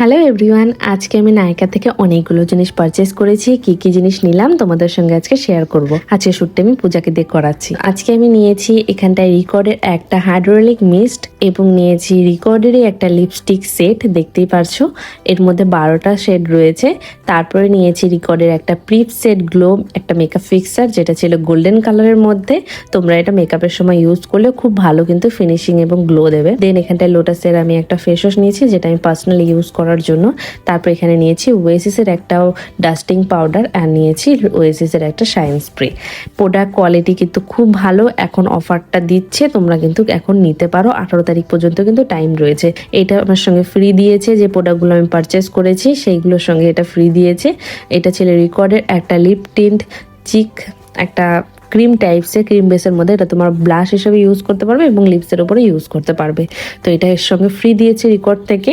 Hello everyone আজকে আমি নায়িকা থেকে অনেকগুলো জিনিস পারচেস করেছি। কি কি জিনিস নিলাম তোমাদের সঙ্গে আজকে শেয়ার করব। আজকে শ্যুটটা আমি পূজাকে দিয়ে করাচ্ছি। আজকে আমি নিয়েছি এখানটায় রিকর্ডের একটা হাইড্রোলিক মিস্ট এবং নিয়েছি রিকর্ডেরই একটা লিপস্টিক সেট দেখতেই পারছ। এর মধ্যে বারোটা শেড রয়েছে। তারপরে নিয়েছি রিকর্ডের একটা প্রিপ সেট গ্লো একটা মেকআপ ফিক্সার যেটা ছিল গোল্ডেন কালারের মধ্যে। তোমরা এটা মেকআপের সময় ইউজ করলে খুব ভালো কিন্তু ফিনিশিং এবং গ্লো দেবে। দেন এখানটায় লোটাসের আমি একটা ফেস ওয়াশ নিয়েছি, যেটা আমি পার্সোনালি ইউজ করার জন্য। তারপর এখানে নিয়েছি ওয়েসিসের একটা ডাস্টিং পাউডার আর নিয়েছি ওয়েসিসের একটা শাইন স্প্রে প্রোডাক্ট কোয়ালিটি কিন্তু খুব ভালো, এখন অফারটা দিচ্ছে, তোমরা কিন্তু এখন নিতে পারো। আঠারো তারিখ পর্যন্ত কিন্তু টাইম রয়েছে। এটা আমার সঙ্গে ফ্রি দিয়েছে, যে প্রোডাক্টগুলো আমি পারচেস করেছি, সেইগুলোর সঙ্গে এটা ফ্রি দিয়েছে। এটা ছিল রিকর্ডের একটা লিপ টিন্ট চিক একটা ক্রিম টাইপসের ক্রিম বেসের মধ্যে এটা তোমার ব্লাশ হিসেবে ইউজ করতে পারবে এবং লিপসের উপরে ইউজ করতে পারবে। তো এটা এর সঙ্গে ফ্রি দিয়েছে রেকর্ড থেকে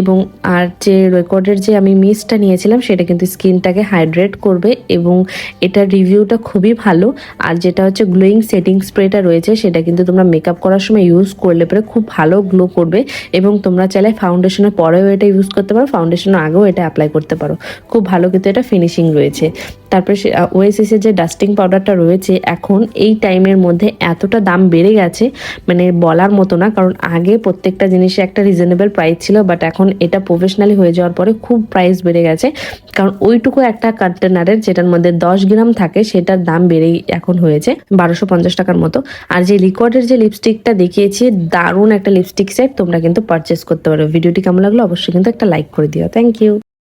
এবং আর যে রেকর্ডের যে আমি মিসটা নিয়েছিলাম, সেটা কিন্তু স্কিনটাকে হাইড্রেট করবে এবং এটার রিভিউটা খুবই ভালো। আর যেটা হচ্ছে গ্লোয়িং সেটিং স্প্রেটা রয়েছে, সেটা কিন্তু তোমরা মেকআপ করার সময় ইউজ করলে পরে খুব ভালো গ্লো করবে এবং তোমরা চাইলে ফাউন্ডেশনের পরেও এটা ইউজ করতে পারো ফাউন্ডেশনের আগেও এটা অ্যাপ্লাই করতে পারো। খুব ভালো কিন্তু এটা ফিনিশিং রয়েছে। তারপরে সে ওএসএসের যে ডাস্টিং পাউডারটা রয়েছে, এখন এই টাইমের মধ্যে এতটা দাম বেড়ে গেছে মানে বলার মতো না, কারণ আগে প্রত্যেকটা জিনিসে একটা রিজনেবল প্রাইস ছিল বাট এখন এটা প্রফেশনালি হয়ে যাওয়ার পরে খুব প্রাইস বেড়ে গেছে। কারণ ওইটুকু একটা কন্টেনারের যেটার মধ্যে দশ গ্রাম থাকে, সেটার দাম বেড়েই এখন হয়েছে, বারোশো পঞ্চাশ টাকার মতো। আর যে লিকোয়ার্ডের যে লিপস্টিকটা দেখিয়েছি, দারুণ একটা লিপস্টিক সেট তোমরা কিন্তু পারচেস করতে পারো। ভিডিওটি কেমন লাগল, অবশ্যই কিন্তু একটা লাইক করে দিও। Thank you